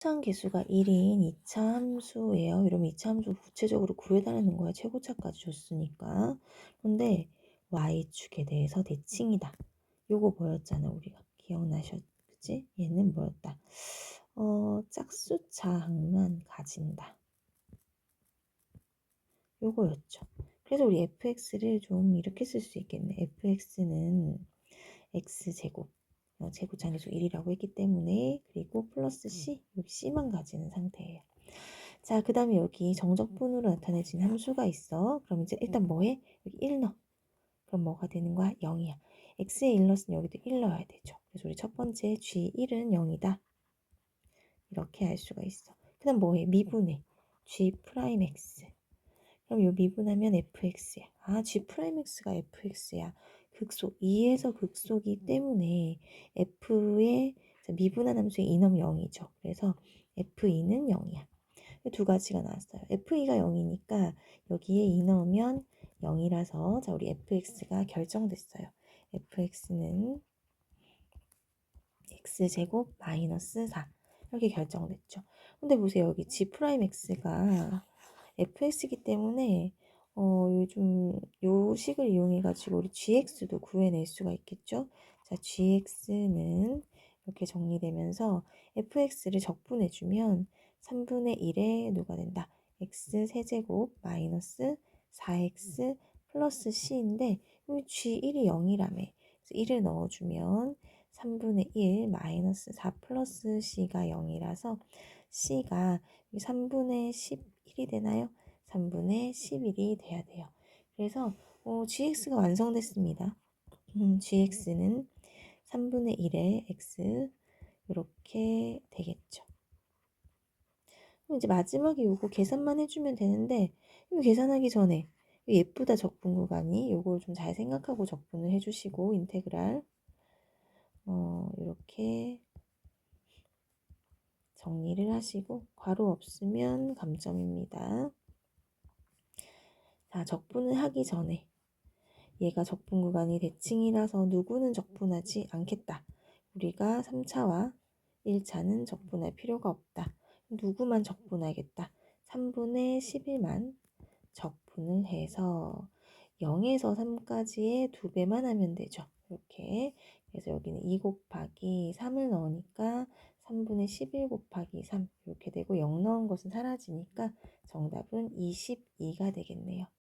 최고차 개수가 1인 2차 함수예요. 이러면 2차 함수 구체적으로 구해달라는 거야. 최고차까지 줬으니까. 그런데 y축에 대해서 대칭이다. 요거 뭐였잖아 우리가. 기억나셨? 그치? 얘는 뭐였다? 어, 짝수차항만 가진다. 요거였죠. 그래서 우리 fx를 좀 이렇게 쓸 수 있겠네. fx는 x제곱 어, 제곱장계수 1이라고 했기 때문에 그리고 플러스 c 여기 c만 가지는 상태예요. 자, 그 다음에 여기 정적분으로 나타내진 함수가 있어. 그럼 이제 일단 뭐해? 여기 1 넣어. 그럼 뭐가 되는 거야? 0이야. x에 1 넣었으면 여기도 1 넣어야 되죠. 그래서 우리 첫 번째 g1은 0이다. 이렇게 알 수가 있어. 그 다음 뭐해? 미분해. g 프라임 x. 그럼 요 미분하면 fx야. 아, g 프라임 x가 fx야. 극속 2에서 극속이기 때문에 f의 미분한 함수의 이놈 0이죠. 그래서 f2는 0이야. 두 가지가 나왔어요. f2가 0이니까 여기에 2 넣으면 0이라서 자 우리 fx가 결정됐어요. fx는 x제곱 마이너스 4 이렇게 결정됐죠. 근데 보세요. 여기 g 프라임 x가 fx이기 때문에 어, 요즘 요 식을 이용해 가지고 우리 gx도 구해낼 수가 있겠죠. 자, gx는 이렇게 정리되면서 fx를 적분해 주면 3분의 1에 누가 된다. x 세제곱 마이너스 4x 플러스 c인데 여기 g1이 0이라며. 그래서 1을 넣어주면 3분의 1 마이너스 4 플러스 c가 0이라서 c가 3분의 11이 되나요? 3분의 11이 돼야 돼요. 그래서 어, gx가 완성됐습니다. 음, gx는 3분의 1의 x 이렇게 되겠죠. 그럼 이제 마지막에 요거 계산만 해주면 되는데 이거 계산하기 전에 예쁘다 적분 구간이 요걸 좀 잘 생각하고 적분을 해주시고 인테그랄 어, 이렇게 정리를 하시고 괄호 없으면 감점입니다. 자, 적분을 하기 전에 얘가 적분 구간이 대칭이라서 누구는 적분하지 않겠다. 우리가 3차와 1차는 적분할 필요가 없다. 누구만 적분하겠다. 3분의 11만 적분을 해서 0에서 3까지의 2배만 하면 되죠. 이렇게 그래서 여기는 2 곱하기 3을 넣으니까 3분의 11 곱하기 3 이렇게 되고 0 넣은 것은 사라지니까 정답은 22가 되겠네요.